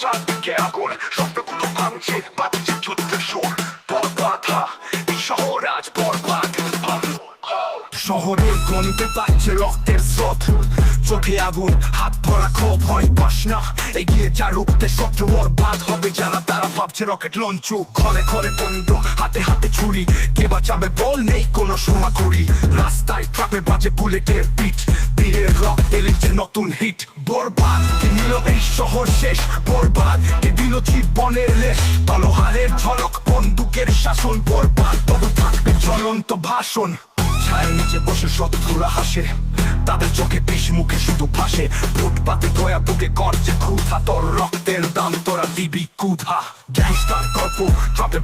চারদিকে আগুন শব্দগুলো ভাঙছে বাজছে যুদ্ধের সুর। শহরের গণিতে পাচ্ছে রক্তের স্রোত। চোখে আগুন, হাত ভরা ক্ষোভ হয় বাসনা এগিয়ে যা রুখতে শত্রু ওর বাদ হবে। যারা তারা ভাবছে রকেট লঞ্চু। ঘরে ঘরে বন্ধ হাতে হাতে ছুরি। কে বাঁচাবে বল নেই কোনো সময় করি রাস্তায় ট্রাপে বাজে বুলেটের পিঠ বীরের রক্তে লিখছে নতুন হিট বরবাদ, কে নিল এই শহর শেষ। বরবাদ, কে দিল জীবনের লেশ। তলোহারের ঝলক, বন্দুকের শাসন, বরবাদ। তবু থাকবে জ্বলন্ত ভাষণ। ছায়ের নিচে বসে শত্রুরা হাসে। তাদের চোখে বিষ মুখে শুধু ভাসে। ফুটপাতে দয়া বুকে গর্জে ক্ষুধা, তোর রক্তের দাম, তোরা দিবি কুধা গ্যাংস্টার গল্প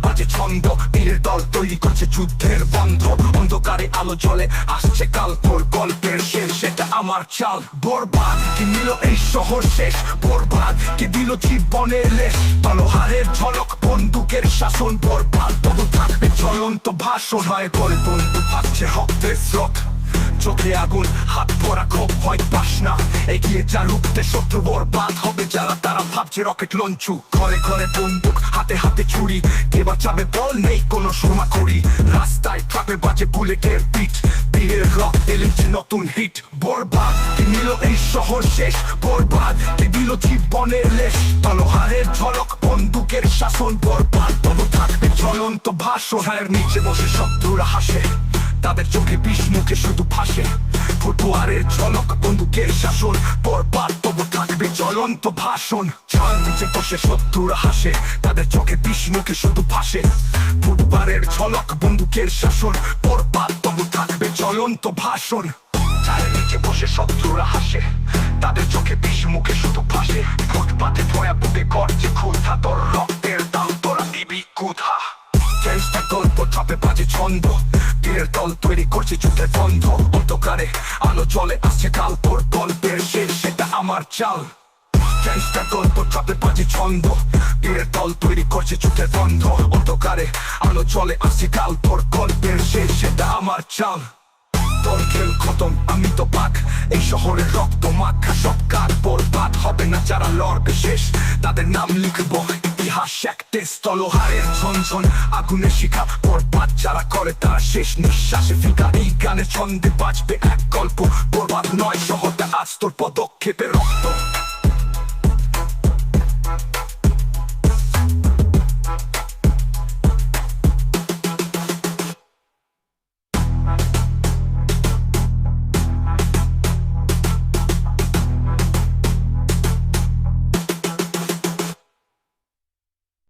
বাজে ছন্দ দল তৈরি করছে যুদ্ধের বন্ধ। অন্ধকারে আলো আসছে কাল তোর গল্পের শেষ। সেটা আমার চাল, বরবাদ, কি নিল এই শহর শেষ? বরবাদ, কি দিল জীবনের লেশ ঝলক, বন্দুকের শাসন, বরবাদ, তবু থাকবে জ্বলন্ত ভাষণ। হয় বন্দুক ভাবছে রক্তের স্রোত। চোখে আগুন, হাত ভরা ক্ষোভ, হয় বাসনা। এগিয়ে যা রুখতে শত্রু বরবাদ হবে যারা তারা ভাবছে রকেট লঞ্চু। ঘরে ঘরে বন্দুক, হাতে হাতে ছুরি, কে বাঁচাবে বল নেই কোনো সময় করি। রাস্তায় ট্রাপে বাজে বুলেটের পিট বীরের লিখছে নতুন হিট বরবাদ। কি নিল এই শহর শেষ, বরবাদ। কি দিল জীবনের লেশ তলোহারের ঝলক, বন্দুকের শাসন, বরবাদ। তবু থাকবে জ্বলন্ত ভাষণ নিচে বসে শত্রুরা হাসে। তাদের চোখে বিষ, মুখে শুধু ভাসে। ফুটুয়ারের ঝলক, বন্দুকের শাসন বরবাদ তবু থাকবে জ্বলন্ত ভাষণ। ছাল নিচে বসে হাসে, তাদের চোখে বিষ, মুখে শুধু ভাসে। ফুটবারের ঝলক শাসন তবু থাকবে জ্বলন্ত ভাষণ। নিচে বসে হাসে, তাদের চোখে বিষ, মুখে শুধু ভাসে। ফুটপাতে ভয়া বুকে গর্জে ক্ষুধা, তোর রক্তের দাম, তোরা দিবি কুধা চেষ্টা চাপে বাজে ছন্দ। তীরের দল তৈরি বন্ধ, অন্ধকারে আলো আসছে কাল গল্পের শেষ, সেটা আমার চাল। চেষ্টা গল্প ছন্দ, তীরের দল তৈরি করছে যুদ্ধের বন্ধ, অন্ধকারে আলো জলে আসছে কাল তোর গল্পের শেষ, সেটা আমার চাল। তোর খেল খতম, আমি তো পাক, এই শহরের রক্ত মাখা, সব কাজ বরবাদ, হবে না যারা লড়বে শেষ, তাদের নাম লিখব। ইতিহাস এক টেস্ট তলোহারের ঝনঝন আগুনে শিখা বরবাদ যারা করে, তারা শেষ নিঃশ্বাসে ফিকা। এই গানে ছন্দে বাজবে এক গল্প, বরবাদ নয় শহরটা। আজ তোর পদক্ষেপে রক্ত।